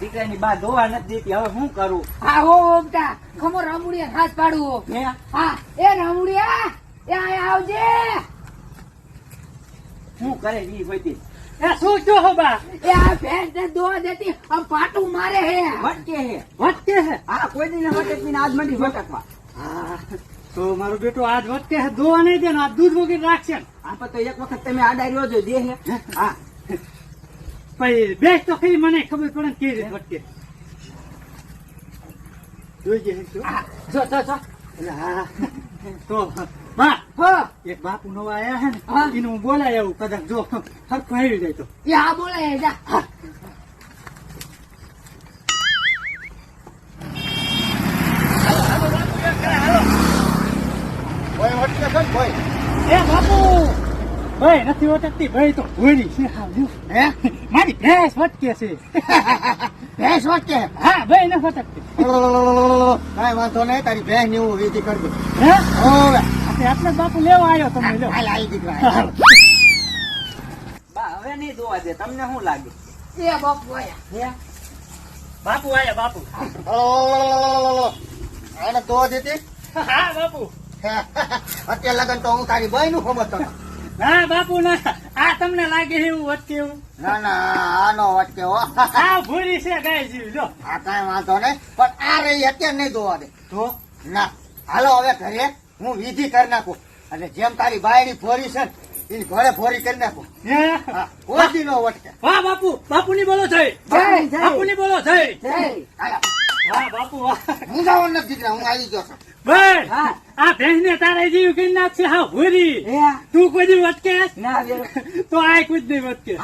દીકરાની બા દોવા નથી દેતી હવે શું કરું? હા હો ઓમટા ખમો રામુડિયા ખાસ પાડું. હા? એ રામુડિયા એ આવજે. શું કરે ઈ હોતી એ શું છો હો બા? એ આ ભેંસ ને દોવા દેતી આમ પાટું મારે હે. વટકે હે. વટકે હે? આ કોઈ દી વટકવી આજ મંડી વટકવા. તો મારો બેટો આજ વટકે હે દોવા નહીં દે આ દૂધ વગર રાખશે. આ તો એક વખત તમે આડા રહ્યો જો દે હે? હા. બેસ તો ખરી મને ખબર પડે ને કેવી રીતે વટકે જોઈ જો જો જો. હા તો બા એક બાપુ નવા આયા હે ને હા. હું બોલાય આવું કદાચ જો હરખું આવી જાય તો. એ હા બોલે જા. એ બાપુ! ભાઈ નથી વટકતી ભાઈ તો ભોળી છે હા, મારી ભેંસ વટકે છે ભેંસ વચ્ચે હા ભાઈ ન વટકતી કાંઈ વાંધો નહીં તારી ભેંસની હું વિધિ કરી દઉં હે ઓવે આપણે બાપુ લેવા આવ્યો તમે લો હાલ આવી દીકરા. બા હવે નહીં દોવા દે તમને શું લાગે એ બાપુ આયા હે બાપુ આયા બાપુ આને તો દીધી હા બાપુ અત્યારે લગન તો હું તારી બહેનનું ખબર ના બાપુ ના. આ તમને લાગે છે એવું વચ્ચે એવું? ના ના આનો વચ્ચે હો. આ ભૂરી છે ગાય જીવ જો. આ કાંઈ વાંધો નહીં પણ આ રહી અત્યારે નહીં જોવા દે. તો? ના હાલો હવે ઘરે હું વિધિ કરી નાખું. અને જેમ તારી બાયડી ફોરી છે ને એની ઘરે ફોરી કરી નાખું. ઓછી હા નો વટકે. વાહ બાપુ બાપુ ની બોલો થઈ. બાપુ ની બોલો થઈ. વાહ બાપુ હું જવાનું નથી દીકરા હું આવી ગયો છું. હા. આ ભેંસ ને તારા જેવી કરી નાખશે હા ભૂરી. તું કોઈ દી વટકે તો આ કુછ નહીં વટકે